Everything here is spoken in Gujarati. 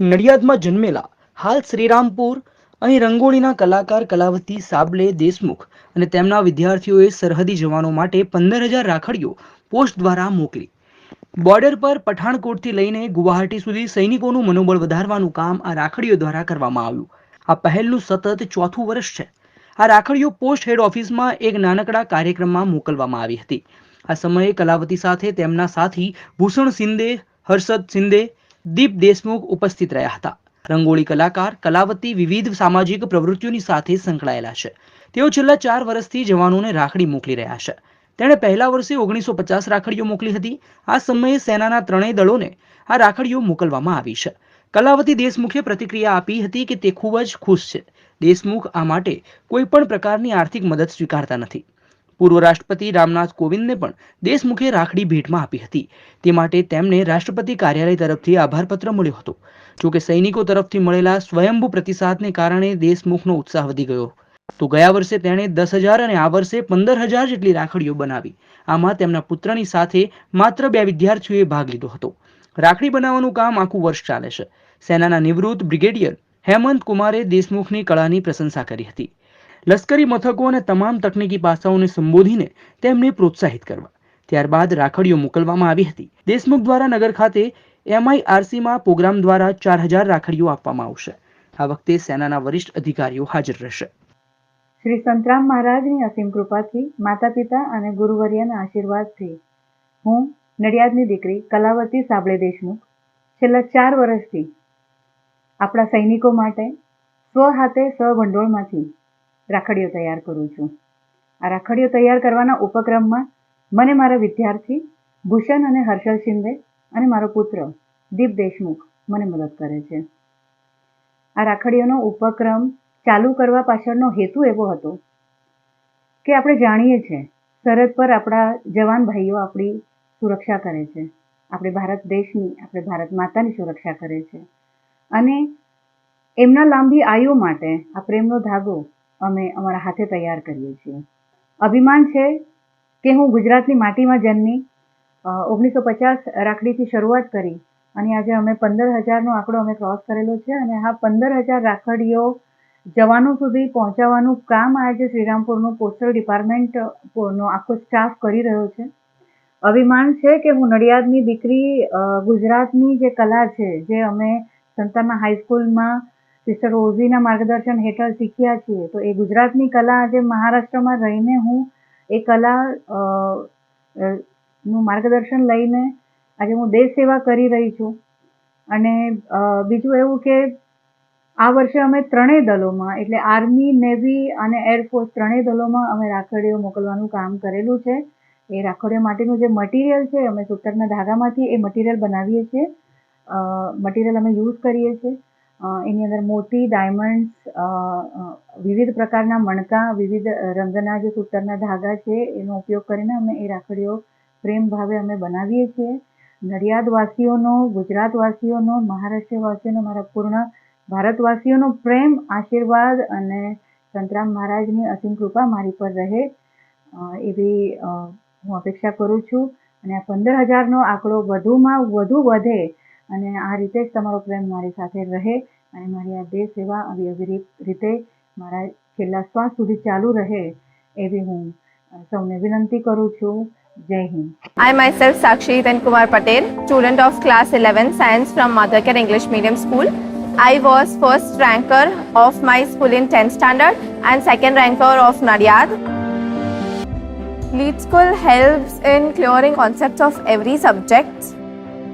નડિયાદમાં જન્મેલા હાલ શ્રીરામપુર, અહીં રંગોળીના કલાકાર કલાવતી સાબલે દેશમુખ અને તેમના વિદ્યાર્થીઓએ સરહદી જવાનો માટે પંદર હજાર રાખડીઓ પોસ્ટ દ્વારા મોકલી. બોર્ડર પર પઠાણકોટથી લઈને ગુવાહાટી સુધી સૈનિકોનું મનોબળ વધારવાનું કામ આ રાખડીઓ દ્વારા કરવામાં આવ્યું. આ પહેલનું સતત ચોથું વર્ષ છે. આ રાખડીઓ પોસ્ટ હેડ ઓફિસમાં એક નાનકડા કાર્યક્રમમાં મોકલવામાં આવી હતી. આ સમયે કલાવતી સાથે તેમના સાથી ભૂષણ શિંદે હર્ષદ શિંદે દીપ દેશમુખ ઉપસ્થિત રહ્યા હતા. રંગોળી કલાકાર, કલાવતી વિવિધ સામાજિક પ્રવૃત્તિઓની સાથે સંકળાયેલા છે. તેઓ છેલ્લા ચાર વર્ષથી જવાનોને રાખડી મોકલી રહ્યા છે. તેણે પહેલા વર્ષે ઓગણીસો પચાસ રાખડીઓ મોકલી હતી. આ સમયે સેનાના ત્રણેય દળોને આ રાખડીઓ મોકલવામાં આવી છે. કલાવતી દેશમુખે પ્રતિક્રિયા આપી હતી કે તે ખૂબ જ ખુશ છે. દેશમુખ આ માટે કોઈ પણ પ્રકારની આર્થિક મદદ સ્વીકારતા નથી. પૂર્વ રાષ્ટ્રપતિ રામનાથ કોવિંદને પણ દેશમુખે રાખડી ભેટમાં આપી હતી. તે માટે તેમને રાષ્ટ્રપતિ કાર્યાલય તરફથી આભારપત્ર મળ્યો હતો. જોકે સૈનિકો તરફથી મળેલા સ્વયંભૂ પ્રતિસાદને કારણે દેશમુખનો ઉત્સાહ વધી ગયો. તો ગયા વર્ષે તેણે દસ હજાર અને આ વર્ષે પંદર હજાર જેટલી રાખડીઓ બનાવી. આમાં તેમના પુત્રની સાથે માત્ર બે વિદ્યાર્થીઓએ ભાગ લીધો હતો. રાખડી બનાવવાનું કામ આખું વર્ષ ચાલે છે. સેનાના નિવૃત્ત બ્રિગેડિયર હેમંત કુમારે દેશમુખની કળાની પ્રશંસા કરી હતી. લશ્કરી મથકો અને તમામ તકનીકી પાસાઓને સંબોધીને તેમને પ્રોત્સાહિત કરવા. ત્યારબાદ રાખડીઓ મોકલવામાં આવી હતી. દેશમુખ દ્વારા નગર ખાતે એમઆઈઆરસીમાં પ્રોગ્રામ દ્વારા ચાર હજાર રાખડીઓ આપવામાં આવશે. આ વખતે સેનાના વરિષ્ઠ અધિકારીઓ હાજર રહેશે. શ્રી સંતરામ મહારાજની અસીમ કૃપાથી માતા પિતા અને ગુરુવર્યના આશીર્વાદથી હું નડિયાદની દીકરી કલાવતી સાબળે દેશમુખ છેલ્લા ચાર વર્ષથી આપણા સૈનિકો માટે સ્વ હાથે સ્વભંડોળમાંથી રાખડીઓ તૈયાર કરું છું. આ રાખડીઓ તૈયાર કરવાના ઉપક્રમમાં મને મારા વિદ્યાર્થી ભૂષણ અને હર્ષલ શિંદે અને મારો પુત્ર દીપ દેશમુખ મને મદદ કરે છે. આ રાખડીઓનો ઉપક્રમ ચાલુ કરવા પાછળનો હેતુ એવો હતો કે આપણે જાણીએ છીએ સરહદ પર આપણા જવાન ભાઈઓ આપણી સુરક્ષા કરે છે. આપણે ભારત દેશની, આપણે ભારત માતાની સુરક્ષા કરે છે. અને એમના લાંબી આયુ માટે આ પ્રેમનો ધાગો અમે અમારા હાથે તૈયાર કરીએ છીએ. અભિમાન છે કે હું ગુજરાતની માટીમાં જન્મી ઓગણીસો પચાસ રાખડીથી શરૂઆત કરી અને આજે અમે પંદર હજારનો આંકડો અમે ક્રોસ કરેલો છે અને આ પંદર હજાર રાખડીઓ જવાનો સુધી પહોંચાડવાનું કામ આજે શ્રીરામપુરનું પોસ્ટલ ડિપાર્ટમેન્ટ નો આખો સ્ટાફ કરી રહ્યો છે. અભિમાન છે કે હું નડિયાદની દીકરી ગુજરાતની જે કલા છે, જે અમે સંતાના હાઈસ્કૂલમાં સિસ્ટર ઓઝીના માર્ગદર્શન હેઠળ શીખ્યા છીએ. તો એ ગુજરાતની કલા આજે મહારાષ્ટ્રમાં રહીને હું એ કલા નું માર્ગદર્શન લઈને આજે હું દેશ સેવા કરી રહી છું. અને બીજું એવું કે આ વર્ષે અમે ત્રણેય દલોમાં, એટલે આર્મી નેવી અને એરફોર્સ ત્રણેય દલોમાં અમે રાખડીઓ મોકલવાનું કામ કરેલું છે. એ રાખડીઓ માટેનું જે મટીરિયલ છે, અમે સૂતરના ધાગામાંથી એ મટીરિયલ બનાવીએ છીએ. મટીરિયલ અમે યુઝ કરીએ છીએ. એની અંદર મોતી ડાયમંડ્સ વિવિધ પ્રકારના મણકા, વિવિધ રંગના જે સૂતરના ધાગા છે, એનો ઉપયોગ કરીને અમે એ રાખડીઓ પ્રેમ ભાવે અમે બનાવીએ છીએ. નડિયાદવાસીઓનો, ગુજરાતવાસીઓનો, મહારાષ્ટ્રવાસીઓનો, મારા પૂર્ણ ભારતવાસીઓનો પ્રેમ, આશીર્વાદ અને સંતરામ મહારાજની અસીમ કૃપા મારી પર રહે. એવી હું અપેક્ષા કરું છું. અને આ પંદર હજારનો આંકડો વધુમાં વધુ વધે અને આ રીતે જ તમારો પ્રેમ મારી સાથે રહે અને મારી આ દેહ સેવા આવી અવિરત રીતે મારા છેલ્લા શ્વાસ સુધી ચાલુ રહે એવી હું સૌને વિનંતી કરું છું જય Hind I myself Sakshi Hitan Kumar Patel, student of class 11 science from Mothercare English Medium School. I was first ranker of my school in 10th standard and second ranker of Nadiad. Lead School helps in clearing concepts of every subject.